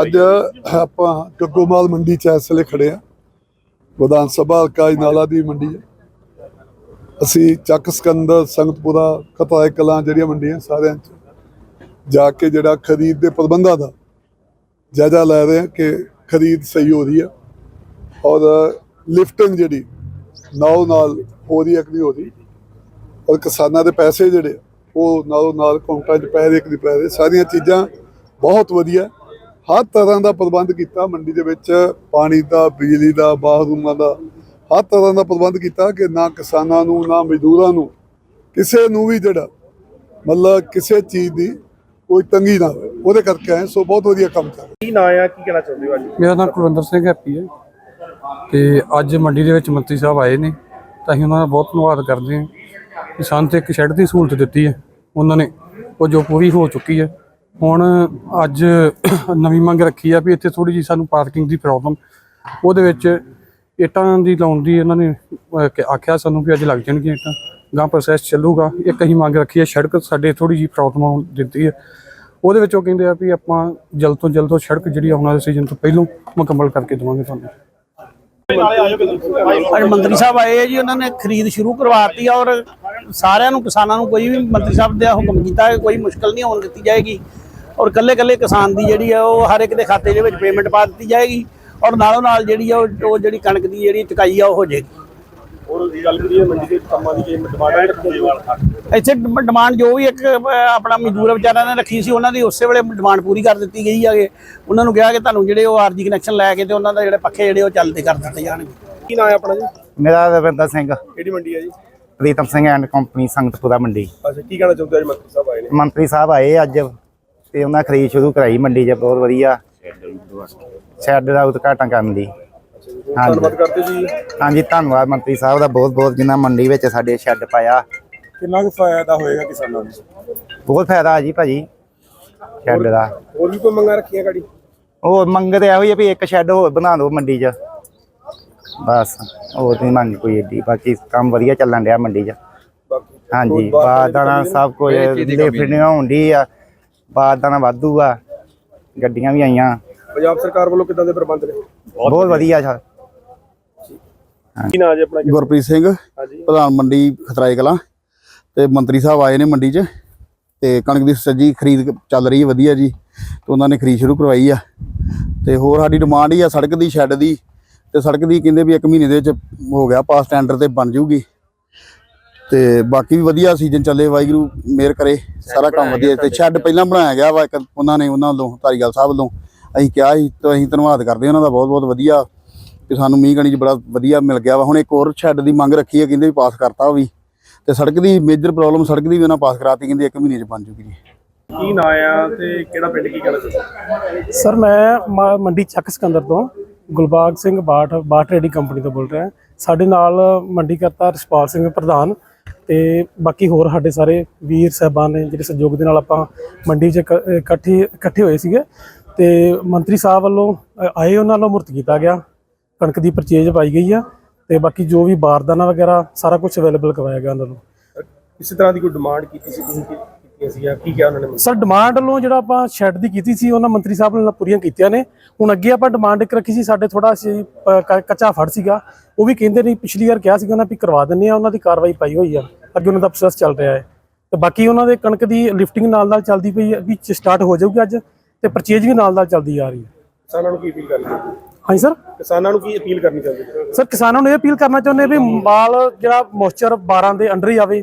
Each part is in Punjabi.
ਅੱਜ ਆਪਾਂ ਗੱਗੋਮਾਲ ਮੰਡੀ ਚ ਇਸ ਵੇਲੇ ਖੜੇ ਆ ਵਿਧਾਨ ਸਭਾ ਹਲਕਾ ਨਾਲਾ ਦੀ ਮੰਡੀ ਹੈ। ਅਸੀਂ ਚੱਕ ਸਕੰਦਰ, ਸੰਗਤਪੁਰਾ, ਖਤਾਏ ਕਲਾਂ ਜਿਹੜੀਆਂ ਮੰਡੀਆਂ ਸਾਰਿਆਂ ਚ ਜਾ ਕੇ ਜਿਹੜਾ ਖਰੀਦ ਦੇ ਪ੍ਰਬੰਧਾਂ ਦਾ ਜਾਇਜ਼ਾ ਲੈ ਰਹੇ ਹਾਂ ਕਿ ਖਰੀਦ ਸਹੀ ਹੋ ਰਹੀ ਹੈ। ਔਰ ਲਿਫਟਿੰਗ ਜਿਹੜੀ ਨਾਲ ਨਾਲ ਹੋ ਰਹੀ ਹੈ ਕਿ ਨਹੀਂ ਹੋ ਰਹੀ, ਔਰ ਕਿਸਾਨਾਂ ਦੇ ਪੈਸੇ ਜਿਹੜੇ ਉਹ ਨਾਲੋਂ ਨਾਲ ਕਾਊਂਟਰਾਂ 'ਚ ਪੈ ਰਹੇ ਕਿ ਨਹੀਂ ਪੈ ਰਹੇ, ਸਾਰੀਆਂ ਚੀਜ਼ਾਂ ਬਹੁਤ ਵਧੀਆ। ਹਰ ਤਰ੍ਹਾਂ ਦਾ ਪ੍ਰਬੰਧ ਕੀਤਾ ਮੰਡੀ ਦੇ ਵਿੱਚ ਪਾਣੀ ਦਾ ਬਿਜਲੀ ਦਾ ਬਾਥਰੂਮਾਂ ਦਾ। ਹਰ ਤਰ੍ਹਾਂ ਦਾ ਪ੍ਰਬੰਧ ਕੀਤਾ ਕਿ ਨਾ ਕਿਸਾਨਾਂ ਨੂੰ ਨਾ ਮਜ਼ਦੂਰਾਂ ਨੂੰ ਕਿਸੇ ਨੂੰ ਵੀ ਜਿਹੜਾ ਮਤਲਬ ਕਿਸੇ ਚੀਜ਼ ਦੀ ਕੋਈ ਤੰਗੀ ਨਾ ਹੋਵੇ। ਉਹਦੇ ਕਰਕੇ ਆਏ ਸੋ ਬਹੁਤ ਵਧੀਆ ਕੰਮ ਕਰ ਕੀ ਨਾਂ ਆ? ਕੀ ਕਹਿਣਾ ਚਾਹੁੰਦੇ ਹੋ ਅੱਜ? ਮੇਰਾ ਨਾਮ ਕੁਲਵਿੰਦਰ ਸਿੰਘ ਹੈਪੀ ਹੈ ਤੇ ਅੱਜ ਮੰਡੀ ਦੇ ਵਿੱਚ ਮੰਤਰੀ ਸਾਹਿਬ ਆਏ ਨੇ। ਤਾਂ ਅਸੀਂ ਉਹਨਾਂ ਦਾ ਬਹੁਤ ਧੰਨਵਾਦ ਕਰਦੇ ਹਾਂ। ਕਿ ਸਾਨੂੰ ਤੇ ਇੱਕ ਸ਼ੈੱਡ ਦੀ ਸਹੂਲਤ ਦਿੱਤੀ ਹੈ। ਉਹਨਾਂ ਨੇ ਉਹ ਜੋ ਪੂਰੀ ਹੋ ਚੁੱਕੀ ਹੈ। ਹੁਣ ਅੱਜ ਨਵੀਂ ਮੰਗ ਰੱਖੀ ਆ ਵੀ ਇੱਥੇ ਥੋੜੀ ਜੀ ਸਾਨੂੰ ਪਾਰਕਿੰਗ ਦੀ ਪ੍ਰੋਬਲਮ। ਉਹਦੇ ਵਿੱਚ ਇੱਟਾਂ ਦੀ ਲਾਉਣ ਦੀ ਇਹਨਾਂ ਨੇ ਆਖਿਆ ਸਾਨੂੰ ਵੀ ਅੱਜ ਲੱਗ ਜਾਣਗੀਆਂ ਇੱਟਾਂ ਗਾਂ ਪ੍ਰੋਸੈਸ ਚੱਲੂਗਾ। ਇੱਕ ਅਸੀਂ ਮੰਗ ਰੱਖੀ ਹੈ ਸੜਕ ਸਾਡੇ ਥੋੜੀ ਜੀ ਪ੍ਰੋਬਲਮ ਦਿੱਤੀ ਹੈ ਉਹਦੇ ਵਿੱਚ ਉਹ ਕਹਿੰਦੇ ਆ ਵੀ ਆਪਾਂ ਜਲਦ ਤੋਂ ਜਲਦ ਤੋਂ ਸੜਕ ਜਿਹੜੀ ਆਉਣ ਵਾਲੇ ਸੀਜ਼ਨ ਤੋਂ ਪਹਿਲਾਂ ਮੁਕੰਮਲ ਕਰਕੇ ਦੇਵਾਂਗੇ ਤੁਹਾਨੂੰ। ਅੱਜ ਮੰਤਰੀ ਸਾਹਿਬ ਆਏ ਆ ਜੀ, ਉਹਨਾਂ ਨੇ ਖਰੀਦ ਸ਼ੁਰੂ ਕਰਵਾਤੀ ਆ ਔਰ ਸਾਰਿਆਂ ਨੂੰ, ਕਿਸਾਨਾਂ ਨੂੰ ਕੋਈ ਵੀ ਮੰਤਰੀ ਸਾਹਿਬ ਦਾ ਹੁਕਮ ਕੀਤਾ ਹੈ, ਕੋਈ ਮੁਸ਼ਕਲ ਨਹੀਂ ਹੋਣ ਦਿੱਤੀ ਜਾਏਗੀ। ਔਰ ਕੱਲੇ ਕੱਲੇ ਕਿਸਾਨ ਦੀ ਜਿਹੜੀ ਆ ਉਹ ਹਰ ਇੱਕ ਦੇ ਖਾਤੇ ਦੇ ਵਿੱਚ ਪੇਮੈਂਟ ਪਾ ਦਿੱਤੀ ਜਾਏਗੀ ਔਰ ਨਾਲੋਂ ਨਾਲ ਜਿਹੜੀ ਆ ਉਹ ਜਿਹੜੀ ਕਣਕ ਦੀ ਜਿਹੜੀ ਚੁਕਾਈ ਆ ਉਹ ਹੋ ਜਾਏਗੀ। ਹੋਰ ਗੱਲ ਕਰੀਏ ਮੰਡੀ ਦੇ ਕੰਮਾਂ ਦੀ ਜੇ ਡਿਮਾਂਡਾਂ ਰੱਖਦੇ ਵਾਲਾ ਇੱਥੇ ਡਿਮ- ਡਿਮਾਂਡ ਜੋ ਵੀ ਇੱਕ ਆਪਣਾ ਮਜ਼ਦੂਰ ਵਿਚਾਰਿਆਂ ਨੇ ਰੱਖੀ ਸੀ ਉਹਨਾਂ ਦੀ ਉਸੇ ਵੇਲੇ ਡਿਮਾਂਡ ਪੂਰੀ ਕਰ ਦਿੱਤੀ ਗਈ ਹੈਗੇ ਉਹਨਾਂ ਨੂੰ ਕਿਹਾ ਕਿ ਤੁਹਾਨੂੰ ਜਿਹੜੇ ਉਹ ਆਰਜੀ ਕਨੈਕਸ਼ਨ ਲੈ ਕੇ ਤੇ ਉਹਨਾਂ ਦਾ ਜਿਹੜੇ ਪੱਖੇ ਜਿਹੜੇ ਉਹ ਚੱਲਦੇ ਕਰ ਦਿੱਤੇ ਜਾਣਗੇ। ਕੀ ਨਾਂ ਆ ਆਪਣਾ ਜੀ? ਮੇਰਾ ਰਵਿੰਦਰ ਸਿੰਘ ਕਿਹੜੀ ਮੰਡੀ ਹੈ ਜੀ? ਪ੍ਰੀਤਮ ਸਿੰਘ ਐਂਡ ਕੰਪਨੀ ਸੰਗਤਪੁਰਾ ਮੰਡੀ। ਅੱਛਾ ਕੀ ਕਹਿਣਾ ਚਾਹੁੰਦੇ ਹੋ ਅੱਜ ਮੰਤਰੀ ਸਾਹਿਬ ਆਏ ਨੇ? ਮੰਤਰੀ ਸਾਹਿਬ ਆਏ ਅੱਜ। ਤੇ ਉਹਨਾਂ ਖਰੀਦ ਸ਼ੁਰੂ ਕਰਾਈ ਮੰਡੀ 'ਚ ਬਹੁਤ ਵਧੀਆ। ਸ਼ੈੱਡ ਦਾ ਉਦਘਾਟਨ ਕਰਨ ਦੀ। ਹਾਂਜੀ ਧੰਨਵਾਦ ਕਰਦੇ ਜੀ ਹਾਂਜੀ ਧੰਨਵਾਦ ਮੰਤਰੀ ਸਾਹਿਬ ਦਾ ਬਹੁਤ ਬਹੁਤ ਜਿਨ੍ਹਾਂ ਮੰਡੀ ਵਿੱਚ ਸਾਡੇ ਸ਼ੈੱਡ ਪਾਇਆ। ਕਿੰਨਾ ਕੁ ਫਾਇਦਾ ਹੋਏਗਾ ਕਿਸਾਨਾਂ ਨੂੰ? ਬਹੁਤ ਫਾਇਦਾ ਜੀ ਭਾਜੀ ਸ਼ੈੱਡ ਦਾ। ਹੋਰ ਵੀ ਕੋਈ ਮੰਗਾਂ ਰੱਖੀਆਂ ਗਾੜੀ? ਉਹ ਮੰਗਦੇ ਇਹੋ ਹੀ ਆ ਵੀ ਇੱਕ ਸ਼ੈੱਡ ਹੋਰ ਬਣਾ ਦਿਓ ਮੰਡੀ 'ਚ। ਬਸ ਹੋਰ ਨਹੀਂ ਮੰਗ ਕੋਈ ਏਡੀ ਬਾਕੀ ਕੰਮ ਵਧੀਆ ਚੱਲਣ ਡਿਆ ਮੰਡੀ 'ਚ। ਹਾਂਜੀ ਬਾਦਾਨਾ ਸਭ ਕੁਝ ਲਿਫਟਿੰਗ ਹੁੰਦੀ ਆ। ਬਾਦਾਨਾ ਵਾਧੂ ਆ ਗੱਡੀਆਂ ਵੀ ਆਈਆਂ। ਪੰਜਾਬ ਸਰਕਾਰ ਵੱਲੋਂ ਕਿਦਾਂ ਦੇ ਪ੍ਰਬੰਧ ਨੇ? ਬਹੁਤ ਵਧੀਆ ਸਰ ਕੀ ਨਾਂ ਜੀ ਆਪਣਾ? ਗੁਰਪ੍ਰੀਤ ਸਿੰਘ ਪ੍ਰਧਾਨ ਮੰਡੀ ਖਤਰਾਏ ਕਲਾਂ। ਤੇ ਮੰਤਰੀ ਸਾਹਿਬ ਆਏ ਨੇ ਮੰਡੀ 'ਚ। ਤੇ ਕਣਕ ਦੀ ਸੱਜੀ ਖਰੀਦ ਚੱਲ ਰਹੀ ਹੈ ਵਧੀਆ ਜੀ। ਤੇ ਉਹਨਾਂ ਨੇ ਖਰੀਦ ਸ਼ੁਰੂ ਕਰਵਾਈ ਆ। ਤੇ ਹੋਰ ਸਾਡੀ ਡਿਮਾਂਡ ਹੀ ਆ ਸੜਕ ਦੀ ਸ਼ੈੱਡ ਦੀ। ਤੇ ਸੜਕ ਦੀ ਕਹਿੰਦੇ ਵੀ 1 ਮਹੀਨੇ ਦੇ ਵਿੱਚ ਹੋ ਗਿਆ ਪਾਸ ਟੈਂਡਰ ਤੇ ਬਣ ਜਾਊਗੀ। ਤੇ ਬਾਕੀ ਵੀ ਵਧੀਆ ਸੀਜ਼ਨ ਚੱਲੇ ਵਾਹਿਗੁਰੂ ਮਿਹਰ ਕਰੇ ਸਾਰਾ ਕੰਮ ਵਧੀਆ। ਤੇ ਸ਼ੈੱਡ ਪਹਿਲਾਂ ਬਣਾਇਆ ਗਿਆ ਵਾ ਇੱਕ ਉਹਨਾਂ ਨੇ ਉਹਨਾਂ ਵੱਲੋਂ ਧਾਰੀਵਾਲ ਸਾਹਿਬ ਵੱਲੋਂ। ਅਸੀਂ ਕਿਹਾ ਸੀ ਤੇ ਅਸੀਂ ਧੰਨਵਾਦ ਕਰਦੇ ਹਾਂ ਉਹਨਾਂ ਦਾ ਬਹੁਤ ਬਹੁਤ ਵਧੀਆ। ਕਿ ਸਾਨੂੰ ਮੀਂਹ ਕਣੀ ਚ ਬੜਾ ਵਧੀਆ ਮਿਲ ਗਿਆ ਵਾ। ਹੁਣ ਇੱਕ ਹੋਰ ਸ਼ੈੱਡ ਦੀ ਮੰਗ ਰੱਖੀ ਹੈ ਕਹਿੰਦੇ ਵੀ ਪਾਸ ਕਰਤਾ ਉਹ ਵੀ। ਤੇ ਸੜਕ ਦੀ ਮੇਜਰ ਪ੍ਰੋਬਲਮ ਸੜਕ ਦੀ ਵੀ ਉਹਨਾਂ ਪਾਸ ਕਰਾਤੀ ਕਹਿੰਦੇ 1 ਮਹੀਨੇ ਚ ਬਣ ਜੂਗੀ ਜੀ। ਕੀ ਨਾਂ ਆ ਤੇ ਕਿਹੜਾ ਪਿੰਡ ਕੀ ਕਹਿਣਾ ਚਾਹੁੰਦੇ? ਸਰ ਮੈਂ ਮੰਡੀ ਚੱਕ ਸਿਕੰਦਰ ਤੋਂ ਗੁਲਬਾਗ ਸਿੰਘ ਬਾਠ ਬਾਠ ਟ੍ਰੇਡਿੰਗ ਕੰਪਨੀ ਤੋਂ ਬੋਲ ਰਿਹਾ। ਸਾਡੇ ਨਾਲ ਮੰਡੀ ਕਰਤਾ ਰਸਪਾਲ ਸਿੰਘ ਪ੍ਰਧਾਨ। ਤੇ ਬਾਕੀ ਹੋਰ ਸਾਡੇ ਸਾਰੇ ਵੀਰ ਸਾਹਿਬਾਨ ਨੇ ਜਿਹੜੇ ਸਹਿਯੋਗ ਦੇ ਨਾਲ ਆਪਾਂ ਮੰਡੀ 'ਚ ਇਕੱਠੇ ਇਕੱਠੇ ਹੋਏ ਸੀਗੇ। ਤੇ ਮੰਤਰੀ ਸਾਹਿਬ ਵੱਲੋਂ ਆਏ ਉਹਨਾਂ ਨੂੰ ਮੁਰਤ ਕੀਤਾ ਗਿਆ। ਕਣਕ ਦੀ ਪਰਚੇਜ ਪਾਈ ਗਈ ਆ ਤੇ ਬਾਕੀ ਜੋ ਵੀ ਬਾਰਦਾਨਾ ਵਗੈਰਾ, ਸਾਰਾ ਕੁਝ ਅਵੇਲੇਬਲ ਕਰਵਾਇਆ ਗਿਆ ਉਹਨਾਂ ਨੂੰ। ਕਿਸੇ ਤਰ੍ਹਾਂ ਦੀ ਕੋਈ ਡਿਮਾਂਡ ਕੀਤੀ ਸੀ ਤੁਸੀਂ? ਕੀ- ਕੀਤੀਆਂ ਸੀਗੀਆਂ ਕੀ ਕਿਹਾ ਉਹਨਾਂ ਨੇ ਸਰ ਡਿਮਾਂਡ ਵੱਲੋਂ ਜਿਹੜਾ ਆਪਾਂ ਸ਼ੈੱਡ ਦੀ ਕੀਤੀ ਸੀ ਉਹਨਾਂ ਮੰਤਰੀ ਸਾਹਿਬ ਨੇ ਪੂਰੀਆਂ ਕੀਤੀਆਂ ਨੇ। ਹੁਣ ਅੱਗੇ ਆਪਾਂ ਡਿਮਾਂਡ ਇੱਕ ਰੱਖੀ ਸੀ ਸਾਡੇ ਥੋੜਾ ਸੀ ਕੱਚਾ ਫੜ ਸੀਗਾ। ਉਹ ਵੀ ਕਹਿੰਦੇ ਨਹੀਂ ਪਿਛਲੀ ਵਾਰ ਕਿਹਾ ਸੀਗਾ ਉਹਨਾਂ ਵੀ ਕਰਵਾ ਦਿੰਨੇ ਆ ਉਹਨਾਂ ਦੀ ਕਾਰਵਾਈ ਪਾਈ ਹੋਈ ਆ। ਅੱਗੇ ਉਹਨਾਂ ਦਾ ਪ੍ਰੋਸੈਸ ਚੱਲ ਰਿਹਾ ਹੈ। ਤੇ ਬਾਕੀ ਉਹਨਾਂ ਦੇ ਕਣਕ ਦੀ ਲਿਫਟਿੰਗ ਨਾਲ ਨਾਲ ਚੱਲਦੀ ਪਈ ਵੀ ਸਟਾਰਟ ਹੋ ਜਾਊਗੀ ਅੱਜ ਤੇ ਪਰਚੇਜ ਵੀ ਨਾਲ ਨਾਲ ਚੱਲਦੀ ਆ ਰਹੀ ਹੈ ਕਿਸਾਨਾਂ ਨੂੰ ਕੀ ਅਪੀਲ ਕਰਨੀ ਚਾਹੁੰਦੇ ਹਾਂਜੀ ਸਰ? ਕਿਸਾਨਾਂ ਨੂੰ ਕੀ ਅਪੀਲ ਕਰਨੀ ਚਾਹੁੰਦੇ ਜੀ? ਸਰ ਕਿਸਾਨਾਂ ਨੂੰ ਇਹ ਅਪੀਲ ਕਰਨਾ ਚਾਹੁੰਦੇ ਵੀ ਮਾਲ ਜਿਹੜਾ ਮੋਇਸਚਰ 12 ਦੇ ਅੰਡਰ ਹੀ ਆਵੇ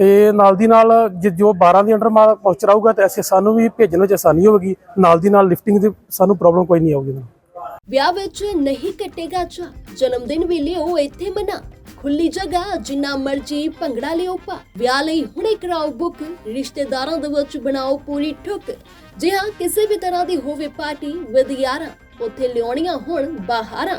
ਤੇ ਨਾਲ ਦੀ ਨਾਲ ਜੋ 12 ਦੇ ਅੰਡਰ ਮਾਲ ਮੋਇਸਚਰ ਆਊਗਾ ਤੇ ਅਸੀਂ ਸਾਨੂੰ ਵੀ ਭੇਜਣ ਵਿੱਚ ਆਸਾਨੀ ਹੋਵੇਗੀ। ਨਾਲ ਦੀ ਨਾਲ ਲਿਫਟਿੰਗ ਦੀ ਸਾਨੂੰ ਪ੍ਰੋਬਲਮ ਕੋਈ ਨਹੀਂ ਆਊਗੀ ਵਿਆਹ ਵਿੱਚ ਨਹੀਂ ਕੱਟੇਗਾ ਚਾ ਜਨਮ ਦਿਨ ਵੀ ਲਿਓ ਇੱਥੇ ਮਨਾ। ਖੁੱਲੀ ਜਗ੍ਹਾ, ਜਿੰਨਾ ਮਰਜ਼ੀ ਭੰਗੜਾ ਲਿਓ ਪਾ ਵਿਆਹ ਲਈ ਹੁਣੇ ਕਰਾਓ ਬੁੱਕ ਰਿਸ਼ਤੇਦਾਰਾਂ ਦੇ ਵਿੱਚ ਬਣਾਓ ਪੂਰੀ ਠੁੱਕ। ਜੇ ਹਾਂ ਕਿਸੇ ਵੀ ਤਰ੍ਹਾਂ ਦੀ ਹੋਵੇ ਪਾਰਟੀ ਵਿਦ ਯਾਰਾਂ ਉੱਥੇ ਲਿਆਉਣੀਆਂ ਹੁਣ ਬਾਹਰਾਂ